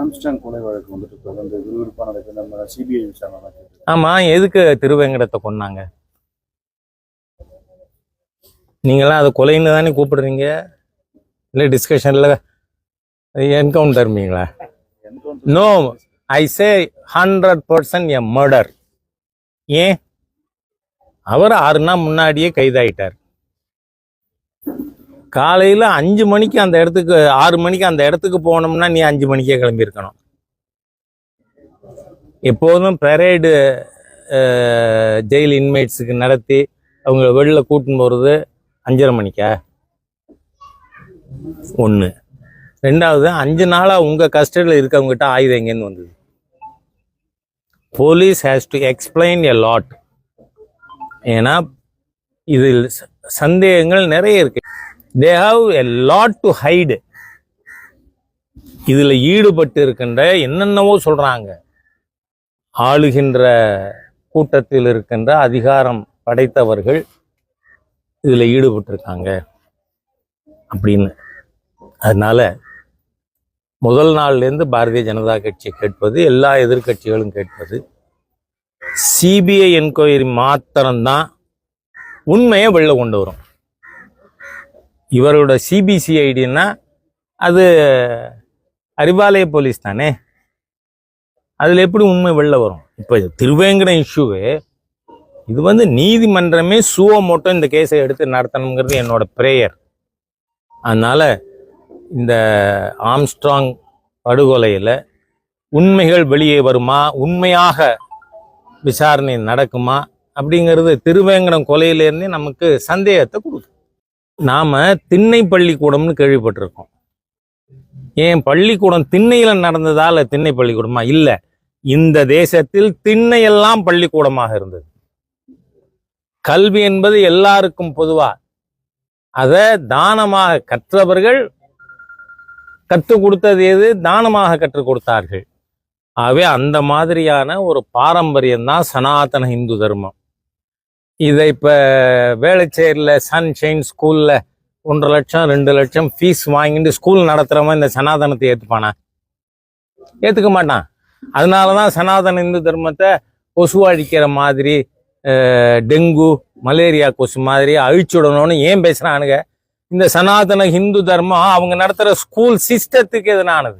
Armstrong கொலை வழக்கு வந்துட்டு தொடர்ந்து விறுவிறுப்பா நடக்குது. நம்ம சிபிஐ விசாரணை நடக்குது. ஆமா எதுக்கு திருவேங்கடத்தை கொன்னாங்க? நீங்களாம் அதை கொலைன்னு தானே கூப்பிடுறீங்க? இல்லை டிஸ்கஷன்ல என்கவுண்டர்மீங்களா encounter no I say hundred percent a murder ஏன்? அவர் ஆறு நாள் முன்னாடியே கைதாயிட்டார். காலையில் அஞ்சு மணிக்கு அந்த இடத்துக்கு ஆறு மணிக்கு அந்த இடத்துக்கு போனோம்னா நீ அஞ்சு மணிக்கே கிளம்பியிருக்கணும். எப்போதும் பெரேடு ஜெயில் இன்மேட்ஸுக்கு நடத்தி அவங்க வெளில கூட்டின்னு போகிறது அஞ்சரை மணிக்கா? ஒன்று ரெண்டாவது அஞ்சு நாளாக உங்கள் கஸ்டடியில் இருக்கவங்ககிட்ட ஆயுதம் எங்கேருந்து வந்தது? Police has to explain a lot ஏன்னா இதில் சந்தேகங்கள் நிறைய இருக்கு. They have a lot to hide இதில் ஈடுபட்டு இருக்கின்ற என்னென்னவோ சொல்கிறாங்க ஆளுகின்ற கூட்டத்தில் இருக்கின்ற அதிகாரம் படைத்தவர்கள் இதில் ஈடுபட்டிருக்காங்க. அப்படின்னு. அதனால் முதல் நாள்லேருந்து பாரதிய ஜனதா கட்சி கேட்பது எல்லா எதிர்க்கட்சிகளும் கேட்பது சிபிஐ என்கொயரி மாத்திரம்தான் உண்மையை வெளில கொண்டு வரும். இவரோட சிபிசிஐடின்னா அது அறிவாலய போலீஸ் தானே? அதில் எப்படி உண்மை வெளில வரும்? இப்போ திருவேங்கடம் இஷ்யூவு இது வந்து நீதிமன்றமே சுவ மட்டும் இந்த கேஸை எடுத்து நடத்தணுங்கிறது என்னோட ப்ரேயர். அதனால் இந்த ஆம்ஸ்ட்ராங் படுகொலையில் உண்மைகள் வெளியே வருமா? உண்மையாக விசாரணை நடக்குமா? அப்படிங்கிறது திருவேங்கடம் கொலையிலேருந்தே நமக்கு சந்தேகத்தை கொடுக்கும். நாம திண்ணை பள்ளிக்கூடம்னு கேள்விப்பட்டிருக்கோம். ஏன் பள்ளிக்கூடம் திண்ணையில நடந்ததால திண்ணை பள்ளிக்கூடமா இல்ல. இந்த தேசத்தில் திண்ணையெல்லாம் பள்ளிக்கூடமாக இருந்தது. கல்வி என்பது எல்லாருக்கும் பொதுவா. அதை தானமாக கற்றவர்கள் கற்றுக் கொடுத்தது எது? தானமாக கற்றுக் கொடுத்தார்கள். ஆகவே அந்த மாதிரியான ஒரு பாரம்பரியம் தான் சனாதன இந்து தர்மம். இதை இப்போ வேளச்சேரியில் சன்ஷைன் ஸ்கூலில் ஒன்றரை லட்சம் ரெண்டு லட்சம் ஃபீஸ் வாங்கிட்டு ஸ்கூல் நடத்துகிறவன் இந்த சனாதனத்தை ஏற்றுப்பானா ஏற்றுக்க மாட்டான். அதனால தான் சனாதன இந்து தர்மத்தை கொசு அழிக்கிற மாதிரி டெங்கு மலேரியா கொசு மாதிரி அழிச்சுடணும்னு ஏன் பேசுகிறானுங்க இந்த சனாதன ஹிந்து தர்மம் அவங்க நடத்துகிற ஸ்கூல் சிஸ்டத்துக்கு எதிரானது.